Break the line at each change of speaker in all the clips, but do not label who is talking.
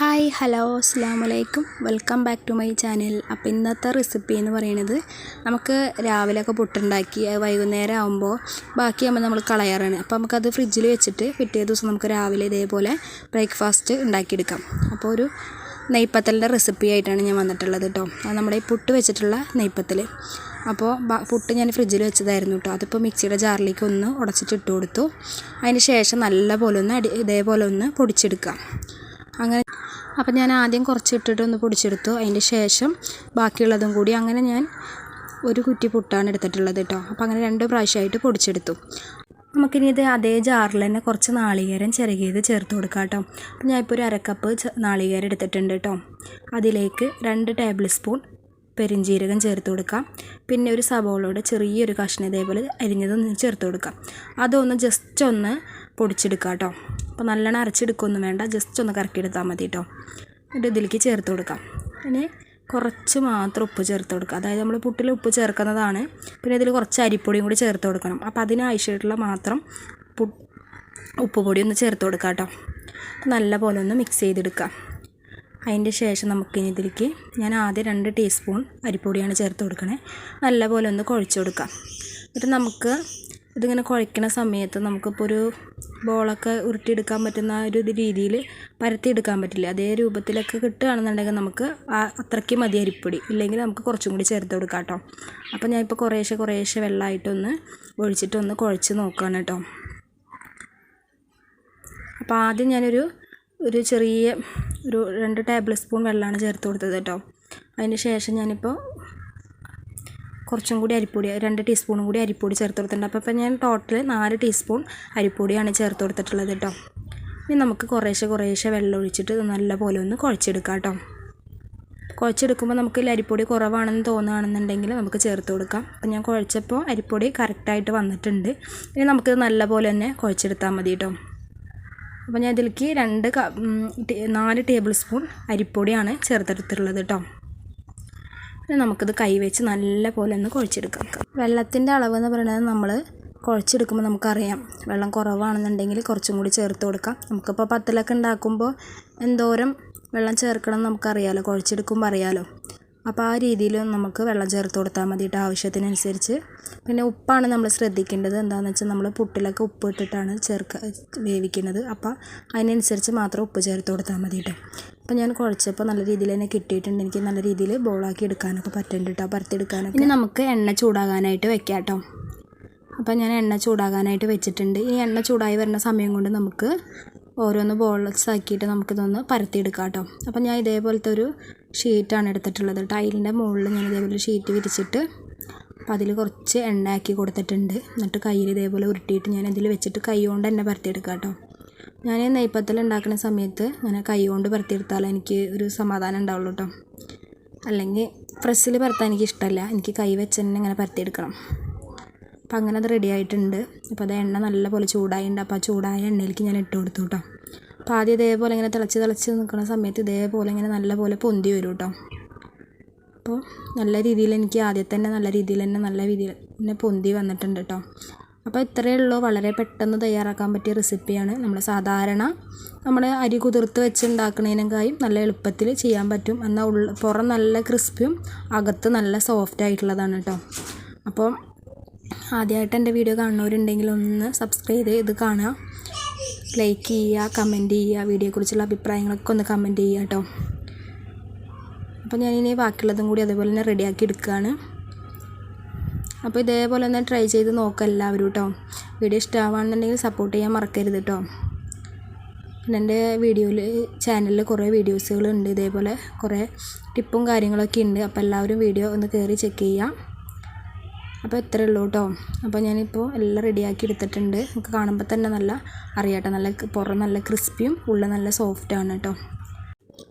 Hi hello അസ്സാം വലൈക്കും welcome back to my channel. അപ്പോൾ ഇന്നത്തെ റെസിപ്പി എന്ന് പറയുന്നത് നമുക്ക് രാവിലെയൊക്കെ പുട്ടുണ്ടാക്കി വൈകുന്നേരം ആകുമ്പോൾ ബാക്കിയാകുമ്പോൾ നമ്മൾ കളയാറാണ്. അപ്പോൾ നമുക്കത് ഫ്രിഡ്ജിൽ വെച്ചിട്ട് പിറ്റേ ദിവസം നമുക്ക് രാവിലെ ഇതേപോലെ ബ്രേക്ക്ഫാസ്റ്റ് ഉണ്ടാക്കിയെടുക്കാം. അപ്പോൾ ഒരു നെയ്പ്പത്തലിന്റെ റെസിപ്പി ആയിട്ടാണ് ഞാൻ വന്നിട്ടുള്ളത് കേട്ടോ. അത് നമ്മുടെ ഈ പുട്ട് വെച്ചിട്ടുള്ള നെയ്പ്പത്തൽ അപ്പോൾ പുട്ട് ഞാൻ ഫ്രിഡ്ജിൽ വെച്ചതായിരുന്നു കേട്ടോ. അതിപ്പോൾ മിക്സിയുടെ ജാറിലേക്ക് ഒന്ന് ഉടച്ചിട്ട് ഇട്ട് കൊടുത്തു. അതിന് ശേഷം നല്ല പോലെ ഒന്ന് അടി ഇതേപോലെ ഒന്ന് പൊടിച്ചെടുക്കാം. അങ്ങനെ അപ്പം ഞാൻ ആദ്യം കുറച്ച് ഇട്ടിട്ട് ഒന്ന് പൊടിച്ചെടുത്തു. അതിന്റെ ശേഷം ബാക്കിയുള്ളതും കൂടി അങ്ങനെ ഞാൻ ഒരു കുറ്റി പുട്ടാണ് എടുത്തിട്ടുള്ളത് കേട്ടോ. അപ്പോൾ അങ്ങനെ രണ്ട് പ്രാവശ്യമായിട്ട് പൊടിച്ചെടുത്തു. നമുക്കിനി ഇത് അതേ ജാറിൽ തന്നെ കുറച്ച് നാളികേരം ചിരകിയത് ചേർത്ത് കൊടുക്കാം കേട്ടോ. അപ്പം ഞാനിപ്പോൾ ഒരു അരക്കപ്പ് നാളികേരം എടുത്തിട്ടുണ്ട് കേട്ടോ. അതിലേക്ക് രണ്ട് ടേബിൾ സ്പൂൺ പെരിഞ്ജീരകം ചേർത്ത് കൊടുക്കാം. പിന്നെ ഒരു സവോളയുടെ ചെറിയൊരു കഷ്ണം ഇതേപോലെ അരിഞ്ഞതൊന്ന് ചേർത്ത് കൊടുക്കാം. അതൊന്ന് ജസ്റ്റ് ഒന്ന് പൊടിച്ചെടുക്കാം കേട്ടോ. അപ്പോൾ നല്ലോണം അരച്ചെടുക്കുകയൊന്നും വേണ്ട. ജസ്റ്റ് ഒന്ന് കറക്കിയെടുത്താൽ മതി കേട്ടോ. എന്നിട്ട് ഇതിലേക്ക് ചേർത്ത് കൊടുക്കാം. പിന്നെ കുറച്ച് മാത്രം ഉപ്പ് ചേർത്ത് കൊടുക്കുക അതായത് നമ്മൾ പുട്ടിൽ ഉപ്പ് ചേർക്കുന്നതാണ്. പിന്നെ ഇതിൽ കുറച്ച് അരിപ്പൊടിയും കൂടി ചേർത്ത് കൊടുക്കണം. അപ്പോൾ അതിനാവശ്യമായിട്ടുള്ള മാത്രം ഉപ്പ് പൊടി ഒന്ന് ചേർത്ത് കൊടുക്കാം കേട്ടോ. നല്ല പോലെ ഒന്ന് മിക്സ് ചെയ്തെടുക്കാം. അതിന്റെ ശേഷം നമുക്കിനി ഇതിലേക്ക് ഞാൻ ആദ്യം രണ്ട് ടീസ്പൂൺ അരിപ്പൊടിയാണ് ചേർത്ത് കൊടുക്കണേ. നല്ലപോലെ ഒന്ന് കുഴച്ച് കൊടുക്കാം. എന്നിട്ട് നമുക്ക് ഇതിങ്ങനെ കുഴയ്ക്കുന്ന സമയത്ത് നമുക്കിപ്പോൾ ഒരു ബോളൊക്കെ ഉരുട്ടിയെടുക്കാൻ പറ്റുന്ന ഒരു രീതിയിൽ പരത്തിയെടുക്കാൻ പറ്റില്ല. അതേ രൂപത്തിലൊക്കെ കിട്ടുകയാണെന്നുണ്ടെങ്കിൽ നമുക്ക് അത്രയ്ക്ക് മതി അരിപ്പൊടി. ഇല്ലെങ്കിൽ നമുക്ക് കുറച്ചും കൂടി ചേർത്ത് കൊടുക്കാം കേട്ടോ. അപ്പോൾ ഞാനിപ്പോൾ കുറേശ്ശെ കുറേശ്ശെ വെള്ളമായിട്ടൊന്ന് ഒഴിച്ചിട്ടൊന്ന് കുഴച്ച് നോക്കുകയാണ് കേട്ടോ. അപ്പോൾ ആദ്യം ഞാനൊരു ഒരു ചെറിയ ഒരു രണ്ട് ടേബിൾ സ്പൂൺ വെള്ളമാണ് ചേർത്ത് കൊടുത്തത് കേട്ടോ. അതിന് ശേഷം ഞാനിപ്പോൾ കുറച്ചും കൂടി അരിപ്പൊടി രണ്ട് ടീസ്പൂണും കൂടി അരിപ്പൊടി ചേർത്ത് കൊടുത്തിട്ടുണ്ട്. അപ്പോൾ ഇപ്പം ഞാൻ ടോട്ടൽ നാല് ടീസ്പൂൺ അരിപ്പൊടിയാണ് ചേർത്ത് കൊടുത്തിട്ടുള്ളത് കേട്ടോ. ഇനി നമുക്ക് കുറേശ്ശെ കുറേശ്ശെ വെള്ളം ഒഴിച്ചിട്ട് നല്ല പോലെ ഒന്ന് കുഴച്ചെടുക്കാം കേട്ടോ. കുഴച്ചെടുക്കുമ്പോൾ നമുക്ക് അരിപ്പൊടി കുറവാണെന്ന് തോന്നുകയാണെന്നുണ്ടെങ്കിൽ നമുക്ക് ചേർത്ത് കൊടുക്കാം. അപ്പം ഞാൻ കുഴച്ചപ്പോൾ അരിപ്പൊടി കറക്റ്റായിട്ട് വന്നിട്ടുണ്ട്. ഇനി നമുക്കിത് നല്ല പോലെ തന്നെ കുഴച്ചെടുത്താൽ മതി കേട്ടോ. അപ്പോൾ ഞാൻ ഇതിലേക്ക് രണ്ട് നാല് ടേബിൾ സ്പൂൺ അരിപ്പൊടിയാണ് ചേർത്തെടുത്തിട്ടുള്ളത് കേട്ടോ നമുക്കിത് കൈവച്ച് നല്ല പോലെ ഒന്ന് കുഴച്ചെടുക്കാം. വെള്ളത്തിന്റെ അളവ് എന്ന് പറയുന്നത് നമ്മൾ കുഴച്ചെടുക്കുമ്പോൾ നമുക്കറിയാം. വെള്ളം കുറവാണെന്നുണ്ടെങ്കിൽ കുറച്ചും കൂടി ചേർത്ത് കൊടുക്കാം. നമുക്കിപ്പോൾ പത്തലൊക്കെ ഉണ്ടാക്കുമ്പോൾ എന്തോരം വെള്ളം ചേർക്കണം നമുക്കറിയാമല്ലോ കുഴച്ചെടുക്കുമ്പോൾ അറിയാമല്ലോ അപ്പോൾ ആ രീതിയിൽ നമുക്ക് വെള്ളം ചേർത്ത് കൊടുത്താൽ മതിയിട്ട് ആവശ്യത്തിനനുസരിച്ച്. പിന്നെ ഉപ്പാണ് നമ്മൾ ശ്രദ്ധിക്കേണ്ടത് എന്താണെന്ന് വെച്ചാൽ നമ്മൾ പുട്ടിലൊക്കെ ഉപ്പ് ഇട്ടിട്ടാണ് ചേർക്ക വേവിക്കുന്നത്. അപ്പോൾ അതിനനുസരിച്ച് മാത്രം ഉപ്പ് ചേർത്ത് കൊടുത്താൽ മതിയിട്ട് അപ്പോൾ ഞാൻ കുഴച്ചപ്പോൾ നല്ല രീതിയിൽ തന്നെ കിട്ടിയിട്ടുണ്ട്. എനിക്ക് നല്ല രീതിയിൽ ബോളാക്കി എടുക്കാനൊക്കെ പറ്റുന്നുണ്ട് കേട്ടോ പരത്തെടുക്കാനൊക്കെ ഇനി നമുക്ക് എണ്ണ ചൂടാകാനായിട്ട് വെക്കാം കേട്ടോ. അപ്പോൾ ഞാൻ എണ്ണ ചൂടാകാനായിട്ട് വെച്ചിട്ടുണ്ട്. ഈ എണ്ണ ചൂടായി വരുന്ന സമയം കൊണ്ട് നമുക്ക് ഓരോന്ന് ബോൾസ് ആക്കിയിട്ട് നമുക്കിതൊന്ന് പരത്തിയെടുക്കാം കേട്ടോ. അപ്പോൾ ഞാൻ ഇതേപോലത്തെ ഒരു ഷീറ്റാണ് എടുത്തിട്ടുള്ളത്. ടൈലിന്റെ മുകളിൽ ഞാൻ ഇതേപോലെ ഷീറ്റ് വിരിച്ചിട്ട് അപ്പോൾ അതിൽ കുറച്ച് എണ്ണ ആക്കി കൊടുത്തിട്ടുണ്ട്. എന്നിട്ട് കയ്യിൽ ഇതേപോലെ ഉരുട്ടിയിട്ട് ഞാൻ ഇതിൽ വെച്ചിട്ട് കൈ കൊണ്ട് തന്നെ പരത്തിയെടുക്കാം കേട്ടോ. ഞാൻ നെയ്പ്പത്തൽ ഉണ്ടാക്കുന്ന സമയത്ത് അങ്ങനെ കൈ കൊണ്ട് പരത്തിയെടുത്താൽ എനിക്ക് ഒരു സമാധാനം ഉണ്ടാവുള്ളൂ കേട്ടോ. അല്ലെങ്കിൽ പ്രസ്സിൽ പരത്താൻ എനിക്ക് ഇഷ്ടമല്ല എനിക്ക് കൈ വെച്ച് തന്നെ ഇങ്ങനെ പരത്തിയെടുക്കണം. അപ്പം അങ്ങനെ അത് റെഡി ആയിട്ടുണ്ട്. അപ്പോൾ അത് എണ്ണ നല്ലപോലെ ചൂടായിട്ടുണ്ട് അപ്പോൾ ആ ചൂടായ എണ്ണയിലേക്ക് ഞാൻ ഇട്ട് കൊടുത്തു കേട്ടോ. അപ്പോൾ ആദ്യം ഇതേപോലെ ഇങ്ങനെ തിളച്ച് തിളച്ച് നിൽക്കുന്ന സമയത്ത് ഇതേപോലെ ഇങ്ങനെ നല്ലപോലെ പൊന്തി വരും കേട്ടോ അപ്പോൾ നല്ല രീതിയിൽ എനിക്ക് ആദ്യത്തെ തന്നെ നല്ല രീതിയിൽ തന്നെ നല്ല രീതിയിൽ തന്നെ പൊന്തി വന്നിട്ടുണ്ട് കേട്ടോ അപ്പോൾ ഇത്രയേ ഉള്ളൂ. വളരെ പെട്ടെന്ന് തയ്യാറാക്കാൻ പറ്റിയ റെസിപ്പിയാണ്. നമ്മൾ സാധാരണ നമ്മൾ അരി കുതിർത്ത് വെച്ച് ഉണ്ടാക്കുന്നതിനേക്കായും നല്ല എളുപ്പത്തിൽ ചെയ്യാൻ പറ്റും. എന്നാൽ ഉള്ള പുറം നല്ല ക്രിസ്പിയും അകത്ത് നല്ല സോഫ്റ്റ് ആയിട്ടുള്ളതാണ് കേട്ടോ അപ്പോൾ ആദ്യമായിട്ട് എന്റെ വീഡിയോ കാണുന്നവരുണ്ടെങ്കിൽ ഒന്ന് സബ്സ്ക്രൈബ് ചെയ്ത് ഇത് കാണുക. ലൈക്ക് ചെയ്യുക കമന്റ് ചെയ്യുക വീഡിയോയെക്കുറിച്ചുള്ള അഭിപ്രായങ്ങളൊക്കെ ഒന്ന് കമന്റ് ചെയ്യുക കേട്ടോ അപ്പോൾ ഞാനിനി ബാക്കിയുള്ളതും കൂടി അതേപോലെ തന്നെ റെഡിയാക്കി എടുക്കുകയാണ് അപ്പോൾ ഇതേപോലെ ഒന്ന് ട്രൈ ചെയ്ത് നോക്കുക എല്ലാവരും കേട്ടോ വീഡിയോ ഇഷ്ടമാണെന്നുണ്ടെങ്കിൽ സപ്പോർട്ട് ചെയ്യാൻ മറക്കരുത് കേട്ടോ പിന്നെ എന്റെ വീഡിയോയിൽ ചാനലിൽ കുറേ വീഡിയോസുകളുണ്ട് ഇതേപോലെ. കുറേ ടിപ്പും കാര്യങ്ങളൊക്കെ ഉണ്ട്. അപ്പോൾ എല്ലാവരും വീഡിയോ ഒന്ന് കയറി ചെക്ക് ചെയ്യാം. അപ്പോൾ ഇത്രയേ ഉള്ളൂ കേട്ടോ. അപ്പോൾ ഞാനിപ്പോൾ എല്ലാം റെഡിയാക്കി എടുത്തിട്ടുണ്ട്. നമുക്ക് കാണുമ്പോൾ തന്നെ നല്ല അറിയാട്ടോ നല്ല പുറം നല്ല ക്രിസ്പിയും ഉള്ള നല്ല സോഫ്റ്റാണ് കേട്ടോ.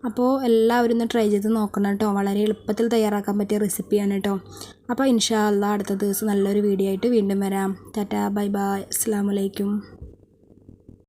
അപ്പോൾ എല്ലാവരും ഒന്ന് ട്രൈ ചെയ്ത് നോക്കണം കേട്ടോ. വളരെ എളുപ്പത്തിൽ തയ്യാറാക്കാൻ പറ്റിയ റെസിപ്പിയാണ് കേട്ടോ. അപ്പോൾ ഇൻഷാ അല്ലാ അടുത്ത ദിവസം നല്ലൊരു വീഡിയോ ആയിട്ട് വീണ്ടും വരാം. Tata bye bye. അസ്സാം വലൈക്കും